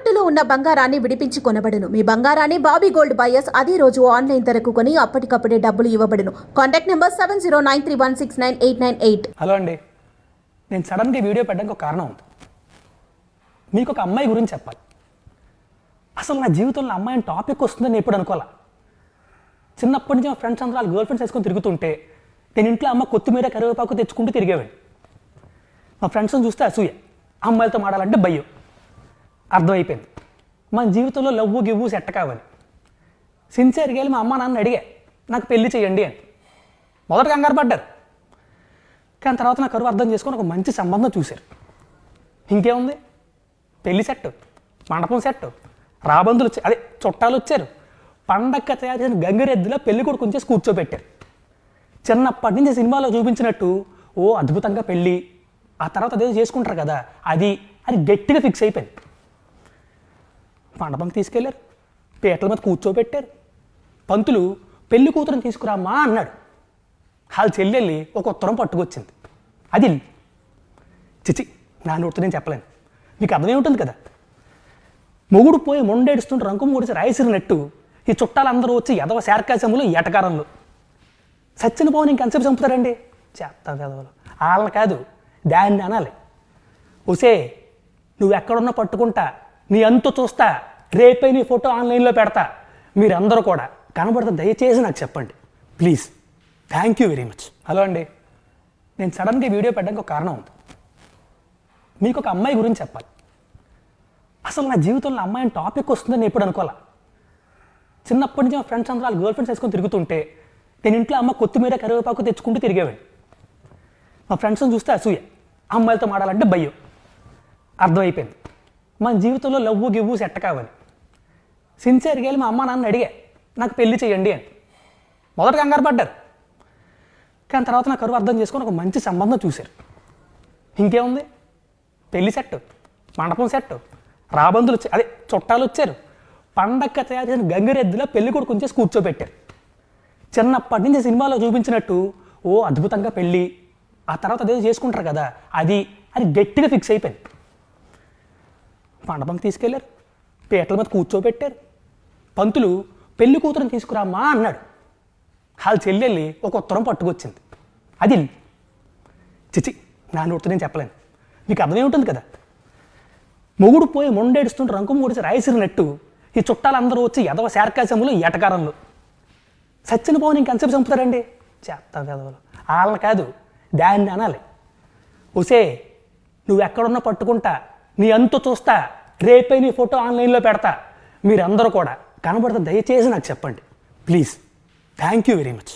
తాకట్టులో ఉన్న బంగారాన్ని విడిపించి కొనబడును. మీ బంగారాన్ని బాబీ గోల్డ్ బయర్స్ అదే రోజు ఆన్లైన్ ధరకు కొని అప్పటికప్పుడే డబ్బులు ఇవ్వబడును. Contact number seven zero nine three one six nine eight nine eight. Hello అండి. నేను సడన్గా వీడియో పెట్టడానికి ఒక కారణం ఉంది. మీకు ఒక అమ్మాయి గురించి చెప్పాలి. అసలు నా జీవితంలో అమ్మాయిని టాపిక్ వస్తుందని ఎప్పుడు అనుకోవాలా? చిన్నప్పటి నుంచి మా ఫ్రెండ్స్ అందరూ వాళ్ళ గర్ల్ ఫ్రెండ్స్ వేసుకొని తిరుగుతుంటే నేను ఇంట్లో అమ్మ కొత్తిమీర కరివేపాకు తెచ్చుకుంటూ తిరిగేవాడిని. మా ఫ్రెండ్స్ని చూస్తే అసూయ. అమ్మాయిలతో మాడాలంటే భయం. అర్థమైపోయింది. మన జీవితంలో లవ్వు గివ్వు సెట్ కావాలి. సిన్సియర్గా వెళ్ళి మా అమ్మ నాన్న అడిగా నాకు పెళ్ళి చేయండి అని. మొదట కంగారు పడ్డారు. కానీ తర్వాత నా కరువు అర్థం చేసుకొని ఒక మంచి సంబంధం చూశారు. ఇంకేముంది? పెళ్ళి సెట్ మండపం సెట్ రాబందులు వచ్చారు అదే చుట్టాలు వచ్చారు. పండక్క తయారు చేసిన గంగిరెద్దులో పెళ్ళి కొడుకు చేసి కూర్చోబెట్టారు. చిన్నప్పటి నుంచి సినిమాలో చూపించినట్టు ఓ అద్భుతంగా పెళ్ళి ఆ తర్వాత అదేదో చేసుకుంటారు కదా అది అది గట్టిగా ఫిక్స్ అయిపోయింది. మండపంకి తీసుకెళ్ళారు. పీటల మీద కూర్చోబెట్టారు. పంతులు పెళ్ళి కూతురుని తీసుకురామా అన్నాడు. వాళ్ళ చెల్లెళ్ళి ఒక ఉత్తరం పట్టుకొచ్చింది. అది చిచి నా నోటితో నేను చెప్పలేను. మీకు అర్థమే ఉంటుంది కదా? మొగుడు పోయి మొండేడుస్తుంటే రంకు మూడిసి రాయసిరినట్టు ఈ చుట్టాలందరూ వచ్చి ఎదవ శార్కాశములు ఎటకారంలో సచ్చిన పోని ఇంకెంతసేపు చంపుతారండి? చేస్తా ఎదవలు వాళ్ళని కాదు దాన్ని అనాలి. ఒసే నువ్వు ఎక్కడున్నా పట్టుకుంటా నీ అంతు చూస్తా రేపే నీ ఫోటో ఆన్లైన్లో పెడతా. మీరందరూ కూడా కనబడితే దయచేసి నాకు చెప్పండి. Please. Thank you very much hello అండి. నేను సడన్గా వీడియో పెట్టడానికి ఒక కారణం ఉంది. మీకు ఒక అమ్మాయి గురించి చెప్పాలి. అసలు నా జీవితంలో అమ్మాయిని టాపిక్ వస్తుందని ఎప్పుడు అనుకోవాలా? చిన్నప్పటి నుంచి మా ఫ్రెండ్స్ అందరూ వాళ్ళ గర్ల్ ఫ్రెండ్స్ వేసుకొని తిరుగుతుంటే నేను ఇంట్లో అమ్మ కొత్తిమీర కరివేపాకు తెచ్చుకుంటూ తిరిగేవాడిని. మా ఫ్రెండ్స్ని చూస్తే అసూయ. అమ్మాయిలతో మాడాలంటే భయం. అర్థమైపోయింది. మన జీవితంలో లవ్వు గివ్వు సెట్ కావాలి. సిన్సియర్గా వెళ్ళి మా అమ్మ నాన్న అడిగా. నాకు పెళ్ళి చేయండి అని. మొదట కంగారు పడ్డారు. కానీ తర్వాత నా కరువు అర్థం చేసుకొని ఒక మంచి సంబంధం చూశారు. ఇంకేముంది? పెళ్ళి సెట్ మండపం సెట్ రాబందులు వచ్చారు అదే చుట్టాలు వచ్చారు. పండక్క తయారు చేసిన గంగిరెద్దులో పెళ్ళి కొడుకు ఉంచేసి కూర్చోబెట్టారు. చిన్నప్పటి నుంచి సినిమాలో చూపించినట్టు ఓ అద్భుతంగా పెళ్ళి ఆ తర్వాత అదేదో చేసుకుంటారు కదా అది అని గట్టిగా ఫిక్స్ అయిపోయింది. మండపంకి తీసుకెళ్ళారు. పీటల మీద కూర్చోబెట్టారు. పంతులు పెళ్ళి కూతురుని తీసుకురామ్మా అన్నాడు. వాళ్ళ చెల్లెళ్ళి ఒక ఉత్తరం పట్టుకొచ్చింది. అది చిచి నా నోటితో నేను చెప్పలేను. మీకు అర్థమే ఉంటుంది కదా? మొగుడు పోయి మొండేడుస్తుంటే రంకు ముడిచి రాయసిరినట్టు ఈ చుట్టాలందరూ వచ్చి ఎదవ శార్కాశములు ఎటకారంలో సచ్చిన పోని ఇంకెంతసేపు చంపుతారండి? చేస్తా పెదవులు వాళ్ళని కాదు దాన్ని అనాలి. ఒసే నువ్వు ఎక్కడున్నా పట్టుకుంటా నీ అంతు చూస్తా రేపే నీ ఫోటో ఆన్లైన్లో పెడతా మీరందరూ కూడా. కనబడితే దయచేసి నాకు చెప్పండి. Please thank you very much